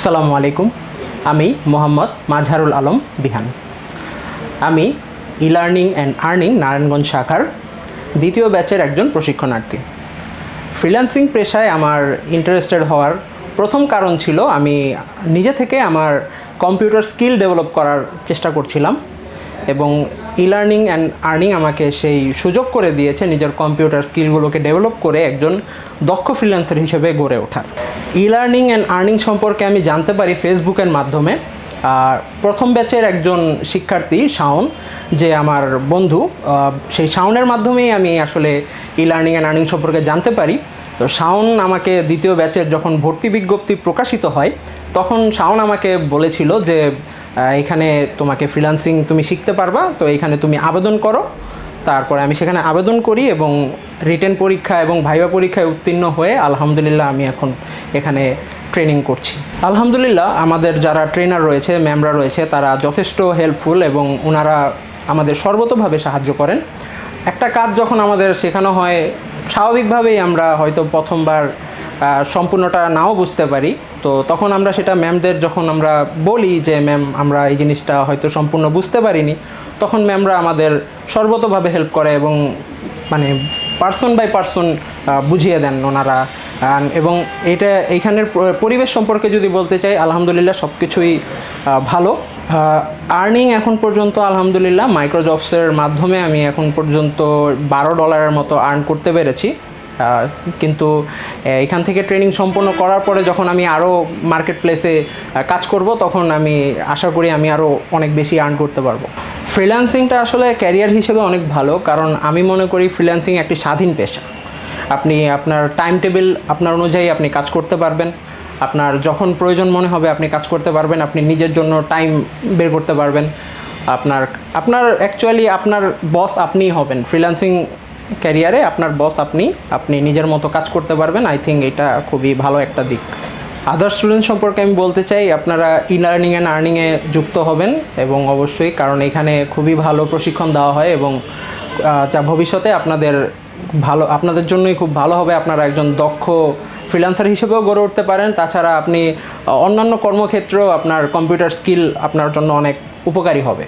আসসালামু আলাইকুম। আমি মোহাম্মদ মাঝারুল আলম বিহান। আমি e learning and earning Narayanganj শাখার দ্বিতীয় ব্যাচের একজন প্রশিক্ষণার্থী। ফ্রিল্যান্সিং পেশায় আমার ইন্টারেস্টেড হওয়ার প্রথম কারণ ছিল আমি নিজে থেকে আমার কম্পিউটার স্কিল ডেভেলপ করার চেষ্টা করছিলাম। এবং ই লার্নিং অ্যান্ড আর্নিং আমাকে সেই সুযোগ করে দিয়েছে নিজের কম্পিউটার স্কিলগুলোকে ডেভেলপ করে একজন দক্ষ ফ্রিল্যান্সার হিসেবে গড়ে ওঠার। ই লার্নিং অ্যান্ড আর্নিং সম্পর্কে আমি জানতে পারি ফেসবুকের মাধ্যমে। আর প্রথম ব্যাচের একজন শিক্ষার্থী, শাওন, যে আমার বন্ধু সেই শাওনের মাধ্যমেই আমি আসলে ই লার্নিং অ্যান্ড আর্নিং সম্পর্কে জানতে পারি। তো শাওন আমাকে দ্বিতীয় ব্যাচের যখন ভর্তি বিজ্ঞপ্তি প্রকাশিত হয়, তখন শাওন আমাকে বলেছিল যে এখানে তোমাকে ফ্রিল্যান্সিং তুমি শিখতে পারবা, তো এখানে তুমি আবেদন করো। তারপরে আমি সেখানে আবেদন করি এবং রিটেন পরীক্ষা এবং ভাইবা পরীক্ষায় উত্তীর্ণ হয়ে আলহামদুলিল্লাহ আমি এখন এখানে ট্রেনিং করছি। আলহামদুলিল্লাহ আমাদের যারা ট্রেনার রয়েছে ম্যামরা রয়েছে, তারা যথেষ্ট হেল্পফুল এবং ওনারা আমাদের সর্বতোভাবে সাহায্য করেন। একটা কাজ যখন আমাদের শেখানো হয়, স্বাভাবিকভাবেই আমরা হয়তো প্রথমবার সম্পূর্ণটা নাও বুঝতে পারি। তো তখন আমরা সেটা ম্যামদের যখন আমরা বলি যে, ম্যাম, আমরা এই জিনিসটা হয়তো সম্পূর্ণ বুঝতে পারিনি, তখন ম্যামরা আমাদের সর্বতভাবে হেল্প করে এবং মানে পার্সন বাই পার্সন বুঝিয়ে দেন ওনারা। এবং এটা এইখানের পরিবেশ সম্পর্কে যদি বলতে চাই, আলহামদুলিল্লাহ সব কিছুই ভালো। আর্নিং এখন পর্যন্ত আলহামদুলিল্লাহ মাইক্রোজবসের মাধ্যমে আমি এখন পর্যন্ত বারো ডলারের মতো আর্ন করতে পেরেছি। কিন্তু এখান থেকে ট্রেনিং সম্পন্ন করার পরে যখন আমি আরও মার্কেট প্লেসে কাজ করব, তখন আমি আশা করি আমি আরও অনেক বেশি আর্ন করতে পারব। ফ্রিল্যান্সিংটা আসলে ক্যারিয়ার হিসেবে অনেক ভালো, কারণ আমি মনে করি ফ্রিল্যান্সিং একটি স্বাধীন পেশা। আপনি আপনার টাইম টেবিল আপনার অনুযায়ী আপনি কাজ করতে পারবেন। আপনার যখন প্রয়োজন মনে হবে আপনি কাজ করতে পারবেন, আপনি নিজের জন্য টাইম বের করতে পারবেন। আপনার আপনার অ্যাকচুয়ালি আপনার বস আপনিই হবেন। ফ্রিল্যান্সিং ক্যারিয়ারে আপনার বস আপনি আপনি নিজের মতো কাজ করতে পারবেন। আই থিঙ্ক এটা খুবই ভালো একটা দিক। আদার স্টুডেন্ট সম্পর্কে আমি বলতে চাই, আপনারা ই লার্নিং অ্যান্ড আর্নিংয়ে যুক্ত হবেন এবং অবশ্যই, কারণ এখানে খুবই ভালো প্রশিক্ষণ দেওয়া হয় এবং যা ভবিষ্যতে আপনাদের ভালো, আপনাদের জন্যই খুব ভালো হবে আপনারা একজন দক্ষ ফ্রিল্যান্সার হিসেবেও গড়ে উঠতে পারেন। তাছাড়া আপনি অন্যান্য কর্মক্ষেত্রেও আপনার কম্পিউটার স্কিল আপনার জন্য অনেক উপকারী হবে।